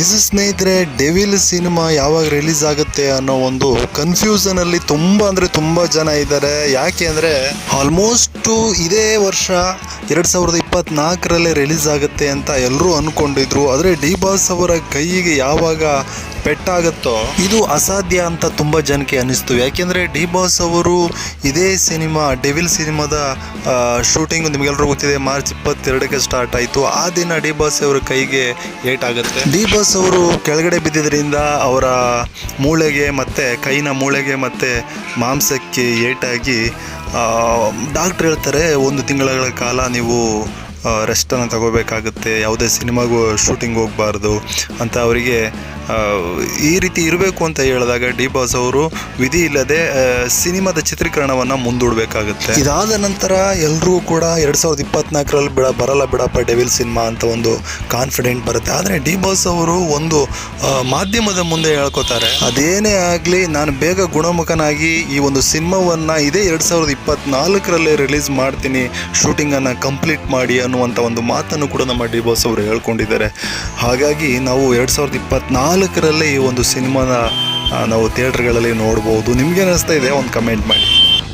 ಇದು ಸ್ನೇಹಿತರೆ devil cinema ಯಾವಾಗ ರಿಲೀಸ್ ಆಗುತ್ತೆ ಅನ್ನೋ ಒಂದು ಕನ್ಫ್ಯೂಷನ್ ಅಲ್ಲಿ ತುಂಬಾ ಅಂದ್ರೆ ತುಂಬಾ ಜನ ಇದ್ದಾರೆ. ಯಾಕೆ ಅಂದ್ರೆ ಆಲ್ಮೋಸ್ಟ್ ಇದೇ ವರ್ಷ ಎರಡು ಸಾವಿರದ ಇಪ್ಪತ್ನಾಲ್ಕರಲ್ಲೇ ರಿಲೀಸ್ ಆಗುತ್ತೆ ಅಂತ ಎಲ್ಲರೂ ಅಂದ್ಕೊಂಡಿದ್ರು ಆದರೆ ಡಿ ಬಾಸ್ ಅವರ ಕೈಗೆ ಯಾವಾಗ ಪೆಟ್ಟಾಗುತ್ತೋ ಇದು ಅಸಾಧ್ಯ ಅಂತ ತುಂಬ ಜನಕ್ಕೆ ಅನ್ನಿಸ್ತು ಯಾಕೆಂದರೆ ಡಿ ಬಾಸ್ ಅವರು ಇದೇ ಸಿನಿಮಾ, ಡೆವಿಲ್ ಸಿನಿಮಾದ ಶೂಟಿಂಗ್ ನಿಮಗೆಲ್ಲರೂ ಗೊತ್ತಿದೆ, ಮಾರ್ಚ್ ಇಪ್ಪತ್ತೆರಡಕ್ಕೆ ಸ್ಟಾರ್ಟ್ ಆಯಿತು. ಆ ದಿನ ಡಿ ಬಾಸ್ ಅವರ ಕೈಗೆ ಏಟಾಗುತ್ತೆ ಡಿ ಬಾಸ್ ಅವರು ಕೆಳಗಡೆ ಬಿದ್ದಿದ್ದರಿಂದ ಅವರ ಮೂಳೆಗೆ ಮತ್ತು, ಕೈನ ಮೂಳೆಗೆ ಮತ್ತು ಮಾಂಸಕ್ಕೆ ಏಟಾಗಿ ಡಾಕ್ಟ್ರ್ ಹೇಳ್ತಾರೆ ಒಂದು ತಿಂಗಳ ಕಾಲ ನೀವು ರೆಸ್ಟನ್ನು ತಗೋಬೇಕಾಗುತ್ತೆ. ಯಾವುದೇ ಸಿನಿಮಾಗೂ ಶೂಟಿಂಗ್ ಹೋಗಬಾರ್ದು ಅಂತ ಅವರಿಗೆ ಈ ರೀತಿ ಇರಬೇಕು ಅಂತ ಹೇಳಿದಾಗ ಡಿ ಬಾಸ್ ಅವರು ವಿಧಿ ಇಲ್ಲದೆ ಸಿನಿಮಾದ ಚಿತ್ರೀಕರಣವನ್ನು ಮುಂದೂಡಬೇಕಾಗುತ್ತೆ. ಇದಾದ ನಂತರ ಎಲ್ಲರೂ ಕೂಡ ಎರಡು ಸಾವಿರದ ಇಪ್ಪತ್ನಾಲ್ಕರಲ್ಲಿ ಬಿಡ, ಬರಲ್ಲ ಬಿಡಪ್ಪ ಡೆವಿಲ್ ಸಿನಿಮಾ ಅಂತ ಒಂದು ಕಾನ್ಫಿಡೆಂಟ್ ಬರುತ್ತೆ. ಆದರೆ ಡಿ ಬಾಸ್ ಅವರು ಒಂದು ಮಾಧ್ಯಮದ ಮುಂದೆ ಹೇಳ್ಕೊತಾರೆ, ಅದೇನೇ ಆಗಲಿ, ನಾನು ಬೇಗ ಗುಣಮುಖನಾಗಿ ಈ ಒಂದು ಸಿನಿಮಾವನ್ನು ಇದೇ ಎರಡು ಸಾವಿರದ ಇಪ್ಪತ್ನಾಲ್ಕರಲ್ಲೇ ರಿಲೀಸ್ ಮಾಡ್ತೀನಿ ಶೂಟಿಂಗನ್ನು ಕಂಪ್ಲೀಟ್ ಮಾಡಿ ಅನ್ನುವಂಥ ಒಂದು ಮಾತನ್ನು ಕೂಡ ನಮ್ಮ ಡಿ ಬಾಸ್ ಅವರು ಹೇಳ್ಕೊಂಡಿದ್ದಾರೆ. ಹಾಗಾಗಿ ನಾವು ಎರಡು ಸಾವಿರದ ಇಪ್ಪತ್ನಾಲ್ಕರಲ್ಲೇ ಈ ಒಂದು ಸಿನಿಮಾನ ನಾವು ಥಿಯೇಟ್ರ್ಗಳಲ್ಲಿ ನೋಡ್ಬೋದು. ನಿಮ್ಗೆ ಅನಿಸ್ತಾ ಇದೆ? ಒಂದು ಕಮೆಂಟ್ ಮಾಡಿ.